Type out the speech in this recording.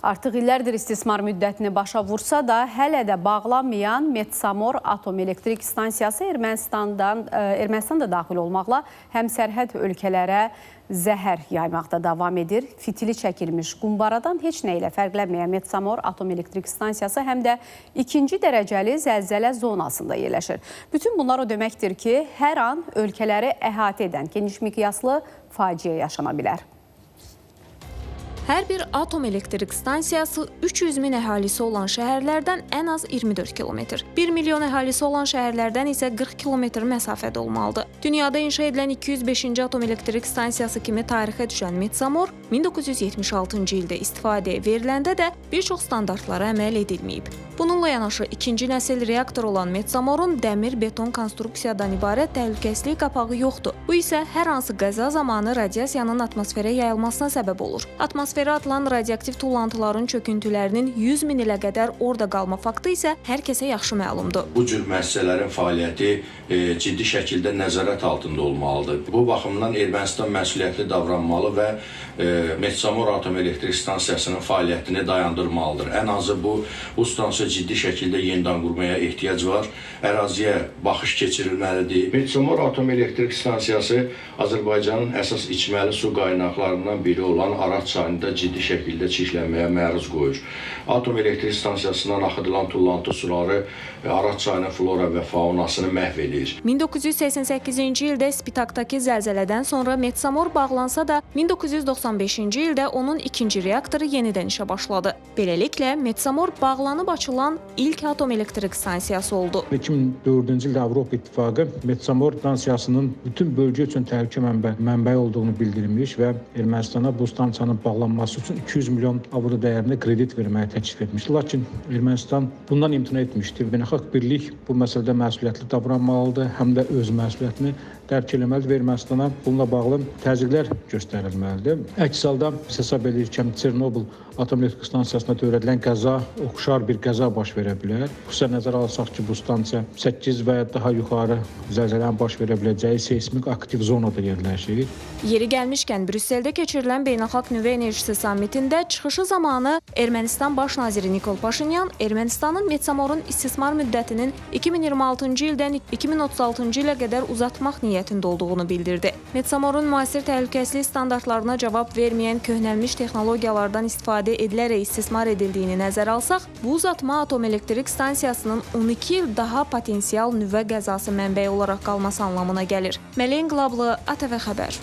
Artıq illərdir istismar müddətini başa vursa da, hələ də bağlanmayan Metsamor Atom Elektrik Stansiyası Ermənistandan, e, Ermənistan da daxil olmaqla həm sərhəd ölkələrə zəhər yaymaqda davam edir. Fitili çəkilmiş qumbaradan heç nə ilə fərqlənməyən Metsamor Atom Elektrik Stansiyası həm də ikinci dərəcəli zəlzələ zonasında yerləşir. Bütün bunlar o deməkdir ki, hər an ölkələri əhatə edən geniş miqyaslı faciə yaşana bilər. Hər bir atom elektrik stansiyası 300 min əhalisi olan şəhərlərdən ən az 24 kilometr, 1 milyon əhalisi olan şəhərlərdən isə 40 kilometr məsafədə olmalıdır. Dünyada inşa edilən 205-ci atom elektrik stansiyası kimi tarixə düşən Metsamor 1976-cı ildə istifadəyə veriləndə də bir çox standartlara əməl edilməyib. Bununla yanaşı ikinci nəsil reaktor olan Metsamorun dəmir-beton konstruksiyadan ibarət təhlükəsizlik qapağı yoxdur. Bu isə hər hansı qəza zamanı radiasiyanın atmosferə yayılmasına səbəb olur. Atmosferə atılan radioaktiv tullantıların çöküntülərinin 100 min ilə qədər orada qalma faktı isə hər kəsə yaxşı məlumdur. Bu cür müəssisələrin fəaliyyəti e, ciddi şəkildə nəzarət altında olmalıdır. Bu baxımdan Ermənistan məsuliyyətli davranmalı və e, Metsamor Atom Elektrik Stansiyasının fəaliyyətini dayandırmalıdır. Ən azı bu bu stansiya ciddi şəkildə yenidən qurmaya ehtiyac var. Əraziyə baxış keçirilməlidir. Metsamor Atom Elektrik Stansiyası Azərbaycanın əsas içməli su qaynaqlarından biri olan Araz çayında ciddi şəkildə çirklənməyə məruz qoyur. Atom elektrik stansiyasından axıdılan tullantı suları e, Araz çayının flora və faunasını məhv edir. 1988-ci ildə Spitakdakı zəlzələdən sonra Metsamor bağlansa da 1995-ci ildə onun ikinci reaktoru yenidən işə başladı. Beləliklə Metsamor bağlanıb açılan ilk atom elektrik stansiyası oldu. 2004-cü ildə Avropa İttifaqı Metsamor stansiyasının bütün bölgə üçün təhlükə mənbə, mənbəyi olduğunu bildirmiş və Ermənistana bu stansiyanın bağlanması üçün 200 milyon avro dəyərində kredit verməyi təklif etmişdi. Lakin Ermənistan bundan imtina etmişdi. Beynəlxalq birlik bu məsələdə məsuliyyətli davranmalıdır, həm də öz məsuliyyətini dərk etməlidir və Ermənistana bununla bağlı təzyiqlər göstərilməlidir. Əks halda biz hesab edirik ki, Çernobıl atom elektrik stansiyasında törədilən qəza oxşar bir qəza baş verə bilər. Xüsusən nəzərə alsaq ki, bu stansiya 8 və ya daha yuxarı zəlzələnin baş verə biləcəyi seysmik aktiv zonada yerləşir. Yeri gəlmişkən Brüsseldə keçirilən Beynəlxalq Nüvə Enerjisi sammitində çıxışı zamanı Ermənistan baş naziri Nikol Paşinyan Ermənistanın Metsamorun istismar müddətinin 2026-cı ildən 2036-cı ilə qədər uzatmaq niyyətində olduğunu bildirdi. Metsamorun müasir təhlükəsizlik standartlarına cavab verməyən köhnəlmiş texnologiyalardan istifadə edilərək istismar edildiyini nəzərə alsaq, bu uzatma atom elektrik stansiyasının 12 il daha potensial nüvə qəzası mənbəyi olaraq qalması anlamına gəlir. Məlin Qlablı, ATV xəbər.